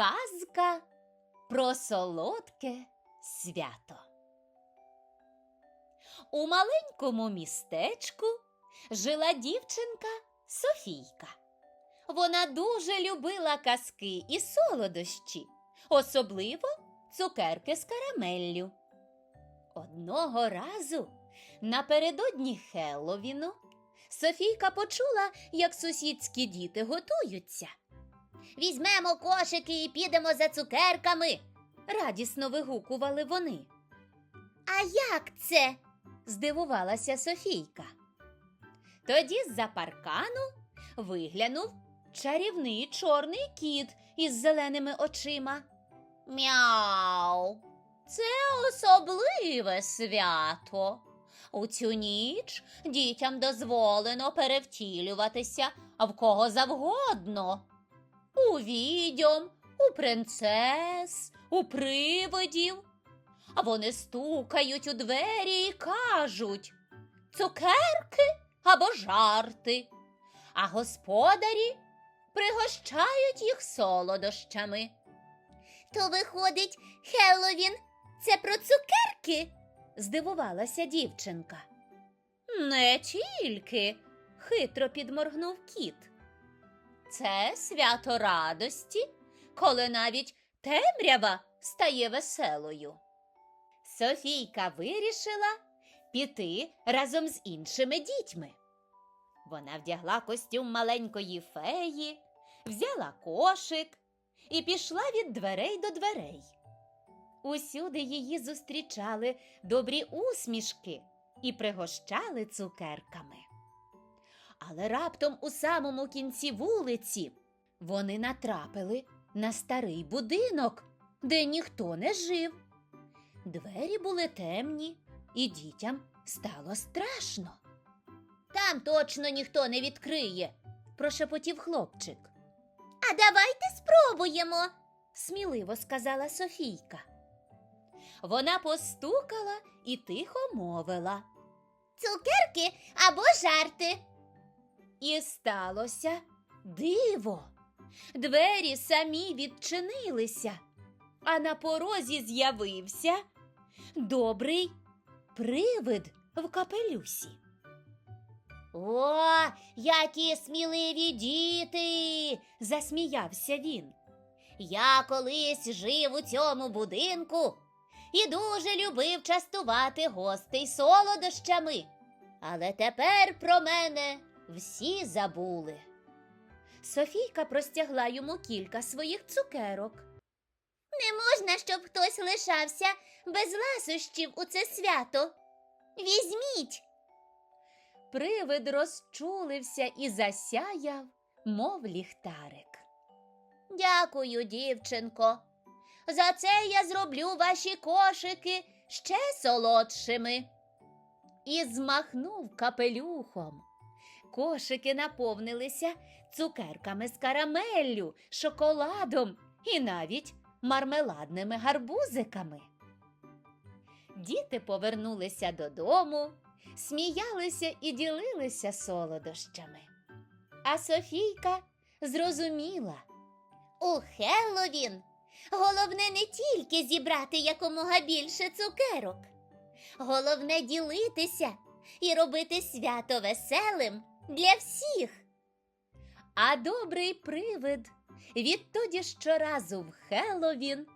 Казка про солодке свято. У маленькому містечку жила дівчинка Софійка. Вона дуже любила казки і солодощі, особливо цукерки з карамеллю. Одного разу напередодні Хелловіну Софійка почула, як сусідські діти готуються. Візьмемо кошики і підемо за цукерками. радісно вигукували вони. А як це? здивувалася Софійка. Тоді з-за паркану виглянув чарівний чорний кіт із зеленими очима. Мяу. Це особливе свято. У цю ніч дітям дозволено перевтілюватися в кого завгодно. У відьом, у принцес, у привидів. А вони стукають у двері і кажуть цукерки або жарти. А господарі пригощають їх солодощами. То виходить, Хеллоуін це про цукерки? здивувалася дівчинка. Не тільки, хитро підморгнув кіт. Це свято радості, коли навіть темрява стає веселою. Софійка вирішила піти разом з іншими дітьми. Вона вдягла костюм маленької феї, взяла кошик і пішла від дверей до дверей. Усюди її зустрічали добрі усмішки і пригощали цукерками. Але раптом у самому кінці вулиці вони натрапили на старий будинок, де ніхто не жив. Двері були темні, і дітям стало страшно. Там точно ніхто не відкриє, прошепотів хлопчик. А давайте спробуємо, сміливо сказала Софійка. Вона постукала і тихо мовила. Цукерки або жарти. І сталося диво. Двері самі відчинилися, а на порозі з'явився добрий привид в капелюсі. О, які сміливі діти! засміявся він. Я колись жив у цьому будинку і дуже любив частувати гостей солодощами. Але тепер про мене всі забули. Софійка простягла йому кілька своїх цукерок. Не можна, щоб хтось лишався без ласощів у це свято. Візьміть. Привид розчулився і засяяв, мов ліхтарик. Дякую, дівчинко. За це я зроблю ваші кошики ще солодшими. І змахнув капелюхом. Кошики наповнилися цукерками з карамеллю, шоколадом і навіть мармеладними гарбузиками. Діти повернулися додому, сміялися і ділилися солодощами. А Софійка зрозуміла у Хелловін головне не тільки зібрати якомога більше цукерок, головне ділитися і робити свято веселим для всіх. А добрий привид відтоді щоразу в Хелловін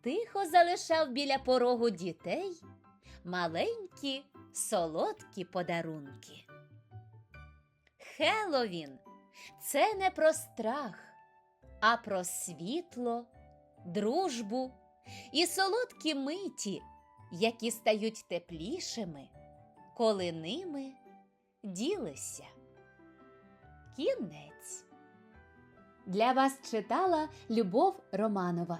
тихо залишав біля порогу дітей маленькі солодкі подарунки. Хелловін це не про страх, а про світло, дружбу і солодкі миті, які стають теплішими, коли ними ділися. Кінець. Для вас читала Любов Романова.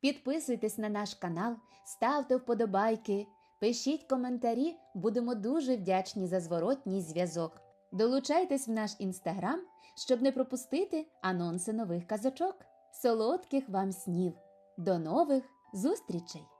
Підписуйтесь на наш канал, ставте вподобайки, пишіть коментарі, будемо дуже вдячні за зворотній зв'язок. Долучайтесь в наш інстаграм, щоб не пропустити анонси нових казочок. Солодких вам снів! До нових зустрічей!